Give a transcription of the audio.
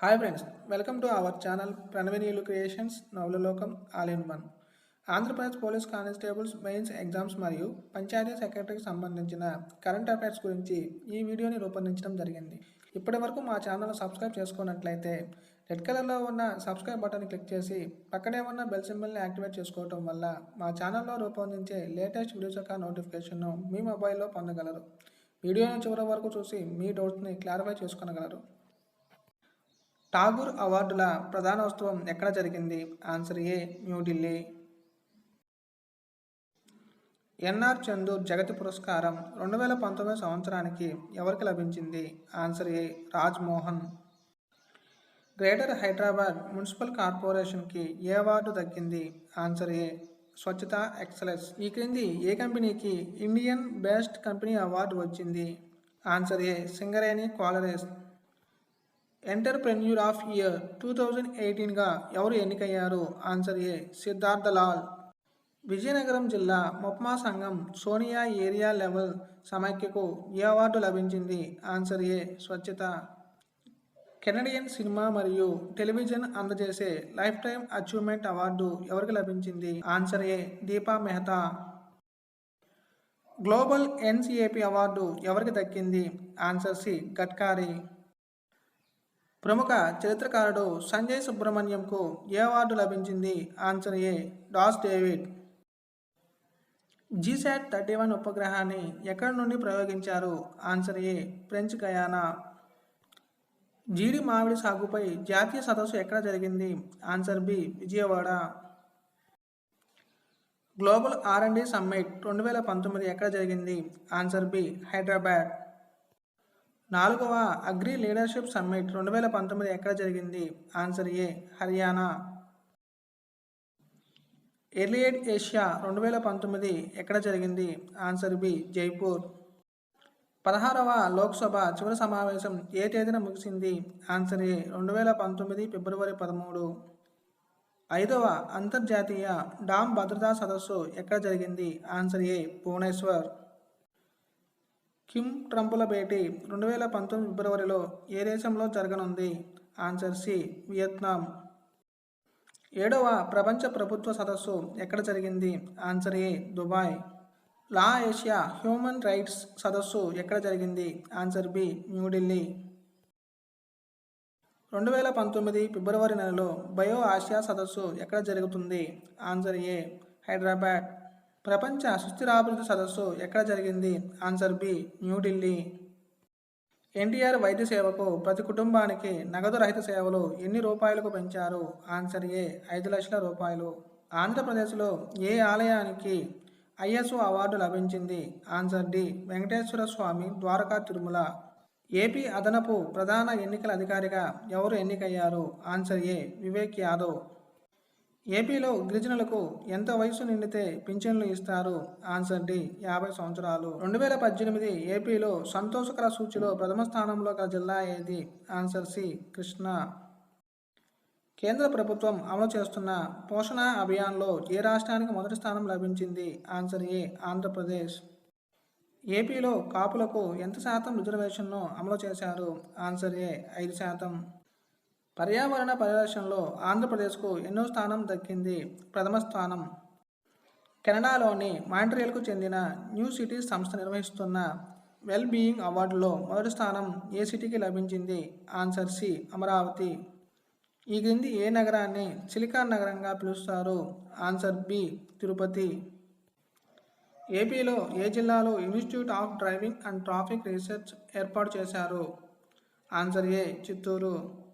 Hi friends welcome to our channel ప్రణవినీయులు creations నవలలోకం all in one Andhra Pradesh police constables mains exams మరియు పంచాయతీ సెక్రటరీకి సంబంధించిన current affairs గురించి ఈ వీడియోని రూపొందించడం జరిగింది. ఇప్పటి వరకు మా ఛానల్ సబ్స్క్రైబ్ చేసుకున్నట్లయితే రెడ్ కలర్లో ఉన్న సబ్స్క్రైబ్ బటన్ క్లిక్ చేసి పక్కనే ఉన్న బెల్ సింబల్ని యాక్టివేట్ చేసుకోవడం వల్ల మా ఛానల్లో రూపొందించే లేటెస్ట్ వీడియోస్ యొక్క నోటిఫికేషన్ను మీ మొబైల్లో పొందగలరు. వీడియోని చివరి వరకు చూసి మీ డౌట్స్ని క్లారిఫై చేసుకొనగలరు. ఠాగూర్ అవార్డుల ప్రధానోత్సవం ఎక్కడ జరిగింది? Answer A New Delhi. NR Chandur జగతి పురస్కారం రెండు వేల పంతొమ్మిది సంవత్సరానికి ఎవరికి లభించింది? Answer A Rajmohan greater Hyderabad municipal కార్పొరేషన్కి ఏ అవార్డు దక్కింది ఆన్సర్ ఏ స్వచ్ఛత ఎక్సలెన్స్. ఈ క్రింది ఏ కంపెనీకి ఇండియన్ బెస్ట్ కంపెనీ అవార్డు వచ్చింది? Answer A Singareni collieries. Entrepreneur of year two thousand ఎయిటీన్గా ఎవరు ఎన్నికయ్యారు? ఆన్సర్ ఏ సిద్ధార్థ లాల్ విజయనగరం జిల్లా మొప్మా సంఘం సోనియా ఏరియా లెవెల్ సమైక్యకు ఏ అవార్డు లభించింది. ఆన్సర్ ఏ స్వచ్ఛత. కెనడియన్ సినిమా మరియు టెలివిజన్ అందజేసే లైఫ్ టైం అచీవ్మెంట్ అవార్డు ఎవరికి లభించింది? Answer A Deepa Mehta. Global NCAP award ఎవరికి దక్కింది? Answer C Gadkari. ప్రముఖ చరిత్రకారుడు సంజయ్ సుబ్రహ్మణ్యంకు ఏ అవార్డు లభించింది? Answer A Das David. GSAT thirty one ఉపగ్రహాన్ని ఎక్కడి నుండి ప్రయోగించారు? Answer A French Guiana. జీడి మామిడి సాగుపై జాతీయ సదస్సు ఎక్కడ జరిగింది? Answer B Vijayawada. Global R and D summit రెండు వేల పంతొమ్మిది ఎక్కడ జరిగింది? Answer B Hyderabad. నాలుగవ అగ్రి లీడర్షిప్ సమ్మిట్ రెండు వేల పంతొమ్మిది ఎక్కడ జరిగింది? Answer A Haryana. ఎర్లియడ్ ఏషియా రెండు వేల పంతొమ్మిది ఎక్కడ జరిగింది? Answer B Jaipur. పదహారవ లోక్సభ చివరి సమావేశం ఏ తేదీన ముగిసింది? ఆన్సర్ ఏ రెండు వేల పంతొమ్మిది ఫిబ్రవరి పదమూడు. ఐదవ అంతర్జాతీయ డామ్ భద్రతా సదస్సు ఎక్కడ జరిగింది? Answer A Bhubaneswar. కిమ్ ట్రంపుల భేటీ రెండు వేల పంతొమ్మిది ఫిబ్రవరిలో ఏ దేశంలో జరగనుంది? Answer C Vietnam. ఏడవ ప్రపంచ ప్రభుత్వ సదస్సు ఎక్కడ జరిగింది? Answer A Dubai. Law Asia human rights సదస్సు ఎక్కడ జరిగింది? Answer B New Delhi. రెండు వేల పంతొమ్మిది ఫిబ్రవరి నెలలో బయో ఆసియా సదస్సు ఎక్కడ జరుగుతుంది? Answer A Hyderabad. ప్రపంచ అస్థిరాభివృద్ధి సదస్సు ఎక్కడ జరిగింది? ఆన్సర్ బి న్యూఢిల్లీ ఎన్టీఆర్ వైద్య సేవకు ప్రతి కుటుంబానికి నగదు రహిత సేవలు ఎన్ని రూపాయలకు పెంచారు? ఆన్సర్ ఏ ఐదు లక్షల రూపాయలు. ఆంధ్రప్రదేశ్లో ఏ ఆలయానికి ఐఎస్ఓ అవార్డు లభించింది? Answer D Venkateswara Swamy Dwaraka Tirumala. AP అదనపు ప్రధాన ఎన్నికల అధికారిగా ఎవరు ఎన్నికయ్యారు? Answer A Vivek Yadav. ఏపీలో గిరిజనులకు ఎంత వయసు నిండితే పింఛన్లు ఇస్తారు? ఆన్సర్ డి యాభై సంవత్సరాలు. రెండు వేల పద్దెనిమిది ఏపీలో సంతోషకర సూచిలో ప్రథమ స్థానంలో గల జిల్లా ఏది? Answer C Krishna. కేంద్ర ప్రభుత్వం అమలు చేస్తున్న పోషణ అభియాన్లో ఏ రాష్ట్రానికి మొదటి స్థానం లభించింది? Answer A Andhra Pradesh. ఏపీలో కాపులకు ఎంత శాతం రిజర్వేషన్ను అమలు చేశారు? ఆన్సర్ ఏ ఐదు శాతం. పర్యావరణ పరిరక్షణలో ఆంధ్రప్రదేశ్కు ఎన్నో స్థానం దక్కింది ప్రథమ స్థానం. కెనడాలోని మాంట్రియల్కు చెందిన న్యూ సిటీస్ సంస్థ నిర్వహిస్తున్న వెల్ బీయింగ్ అవార్డులో మొదటి స్థానం ఏ సిటీకి లభించింది? Answer C Amaravati. ఈ క్రింది ఏ నగరాన్ని సిలికాన్ నగరంగా పిలుస్తారు? Answer B Tirupati. ఏపీలో ఏ జిల్లాలో institute of driving and traffic research ఏర్పాటు చేశారు? Answer A Chittoor.